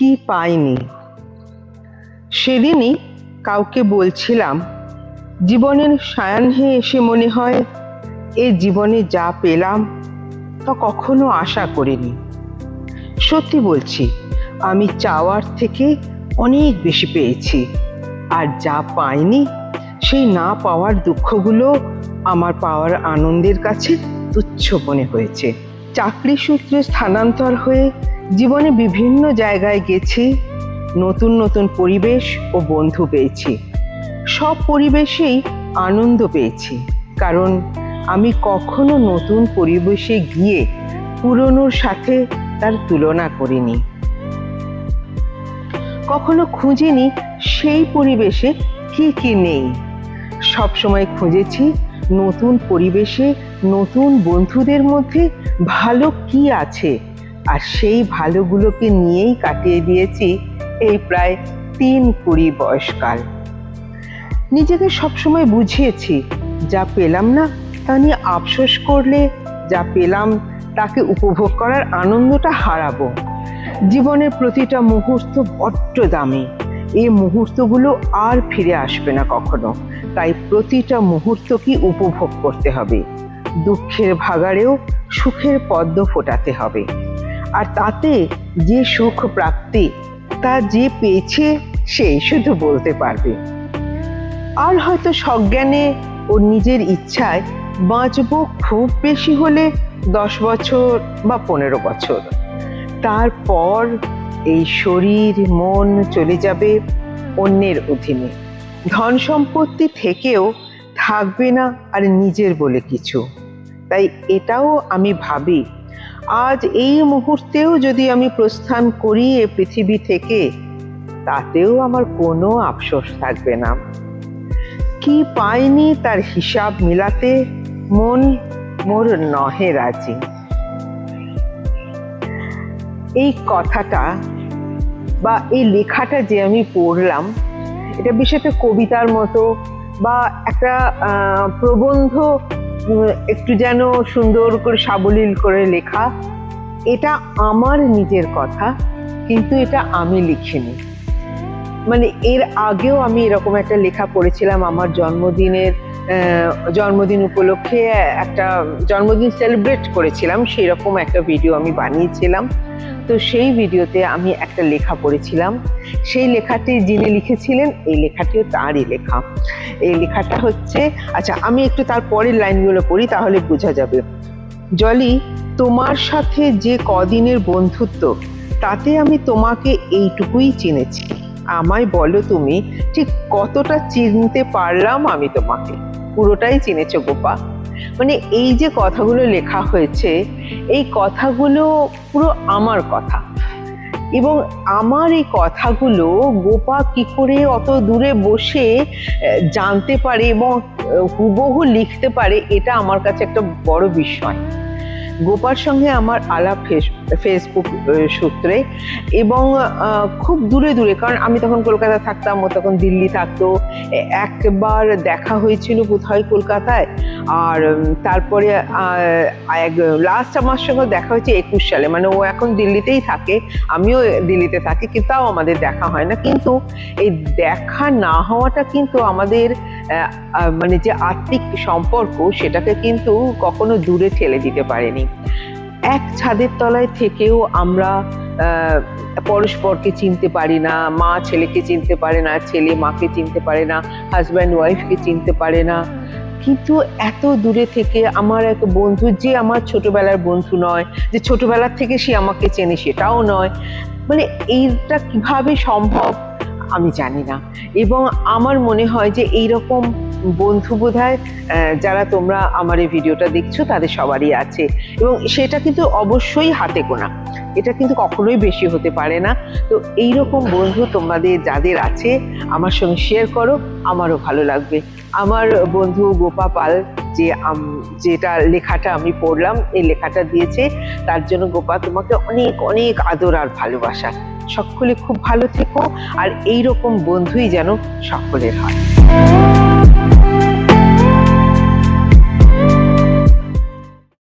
কি পাইনি? সেদিনই কাউকে বলছিলাম, জীবনের সায়াহ্নে এসে মনে হয় এ জীবনে যা পেলাম তা কখনো আশা করিনি। সত্যি বলছি, আমি চাওয়ার থেকে অনেক বেশি পেয়েছি, আর যা পাইনি সেই না পাওয়ার দুঃখগুলো আমার পাওয়ার আনন্দের কাছে তুচ্ছ মনে হয়েছে। চাকরি সূত্রে স্থানান্তর হয়ে জীবনে বিভিন্ন জায়গায় গেছি, নতুন নতুন পরিবেশ ও বন্ধু পেয়েছি। সব পরিবেশেই আনন্দ পেয়েছি, কারণ আমি কখনো নতুন পরিবেশে গিয়ে পুরনোর সাথে তার তুলনা করিনি। কখনো খুঁজিনি সেই পরিবেশে কি কি নেই। সবসময় খুঁজেছি নতুন পরিবেশে নতুন বন্ধুদের মধ্যে ভালো কি আছে আর সেই ভালোগুলোকে নিয়েই কাটিয়ে দিয়েছি এই প্রায় তিন কুড়ি বয়সকাল। নিজেকে সবসময় বুঝিয়েছি, যা পেলাম না তা নিয়ে আফসোস করলে যা পেলাম তাকে উপভোগ করার আনন্দটা হারাবো। জীবনের প্রতিটা মুহূর্ত বড্ড দামি। এই মুহূর্তগুলো আর ফিরে আসবে না কখনো। তাই প্রতিটা মুহূর্তকে উপভোগ করতে হবে। দুঃখের ভাগাড়েও সুখের পদ্ম ফোটাতে হবে। আর তাতে যে সুখ প্রাপ্তি, তা যে পেয়েছে সেই শুধু বলতে পারবে। আর হয়তো সজ্ঞানে ও নিজের ইচ্ছায় বাঁচবো খুব বেশি হলে দশ বছর বা পনেরো বছর। তারপর এই শরীর, মন চলে যাবে অন্যের অধীনে। ধন সম্পত্তি থেকেও থাকবে না আর নিজের বলে কিছু। তাই এটাও আমি ভাবি আজ এই মুহূর্তেও যদি আমি প্রস্থান করি এ পৃথিবী থেকে, তাতেও আমার কোনো আফসোস থাকবে না। কি পাইনি তার হিসাব মিলাতে, মন মোর নহে রাজি। এই কথাটা বা এই লেখাটা যে আমি পড়লাম, এটা বিশেষত কবিতার মতো বা একটা প্রবন্ধ একটু যেন সুন্দর করে সাবলীল করে লেখা, এটা আমার নিজের কথা, কিন্তু এটা আমি লিখিনি। মানে এর আগেও আমি এরকম একটা লেখা পড়েছিলাম আমার জন্মদিনের জন্মদিন উপলক্ষে একটা জন্মদিন সেলিব্রেট করেছিলাম সেই রকম একটা ভিডিও আমি বানিয়েছিলাম। তো সেই ভিডিওতে আমি একটা লেখা পড়েছিলাম। সেই লেখাটি যিনি লিখেছিলেন, এই লেখাটিও তারই লেখা। এই লেখাটা হচ্ছে আচ্ছা আমি একটু তার পরের লাইনগুলো পড়ি, তাহলে বোঝা যাবে। জলি, তোমার সাথে যে কদিনের বন্ধুত্ব, তাতে আমি তোমাকে এইটুকুই চিনেছি। আমায় বলো তুমি, ঠিক কতটা চিনতে পারলাম আমি তোমাকে? পুরোটাই চিনেছো গোপা। মানে এই যে কথাগুলো লেখা হয়েছে, এই কথাগুলো পুরো আমার কথা। এবং আমার এই কথাগুলো গোপা কি করে অত দূরে বসে জানতে পারে এবং হুবহু লিখতে পারে, এটা আমার কাছে একটা বড় বিষয়। গোপার সঙ্গে আমার আলাপ ফেস- ফেসবুক সূত্রে এবং খুব দূরে দূরে, কারণ আমি তখন কলকাতা থাকতাম, ও তখন দিল্লি থাকতো একবার দেখা হয়েছিল বোধহয় কলকাতায়, আর তারপরে এক লাস্ট আমার সঙ্গে দেখা হয়েছে একুশ সালে মানে ও এখন দিল্লিতেই থাকে, আমিও দিল্লিতে থাকি, কিন্তু তাও আমাদের দেখা হয় না, কিন্তু এই দেখা না হওয়াটা কিন্তু আমাদের মানে যে আত্মিক সম্পর্ক, সেটাকে কিন্তু কখনো দূরে ঠেলে দিতে পারেনি। এক ছাদের তলায় থেকেও আমরা পরস্পরকে চিনতে পারি না, মা ছেলেকে চিনতে পারে না, ছেলে মাকে চিনতে পারে না হাজব্যান্ড ওয়াইফকে চিনতে পারে না। কিন্তু এত দূরে থেকে আমার এক বন্ধু, যে আমার ছোটবেলার বন্ধু নয়, যে ছোটবেলার থেকে সে আমাকে চেনে সেটাও নয় মানে এইটা কীভাবে সম্ভব আমি জানি না। এবং আমার মনে হয় যে এইরকম বন্ধু বোধহয় যারা তোমরা আমার এই ভিডিওটা দেখছ, তাদের সবারই আছে। এবং সেটা কিন্তু অবশ্যই হাতে গোনা। এটা কিন্তু কখনোই বেশি হতে পারে না। তো এই রকম বন্ধু তোমাদের যাদের আছে, আমার সঙ্গে শেয়ার করো, আমারও ভালো লাগবে। আমার বন্ধু গোপা পাল, যে যেটা লেখাটা আমি পড়লাম, এই লেখাটা দিয়েছে। তার জন্য গোপা তোমাকে অনেক অনেক আদর আর ভালোবাসা। সকলে খুব ভালো থেকো, আর এই রকম বন্ধুই যেন সকলের হয়।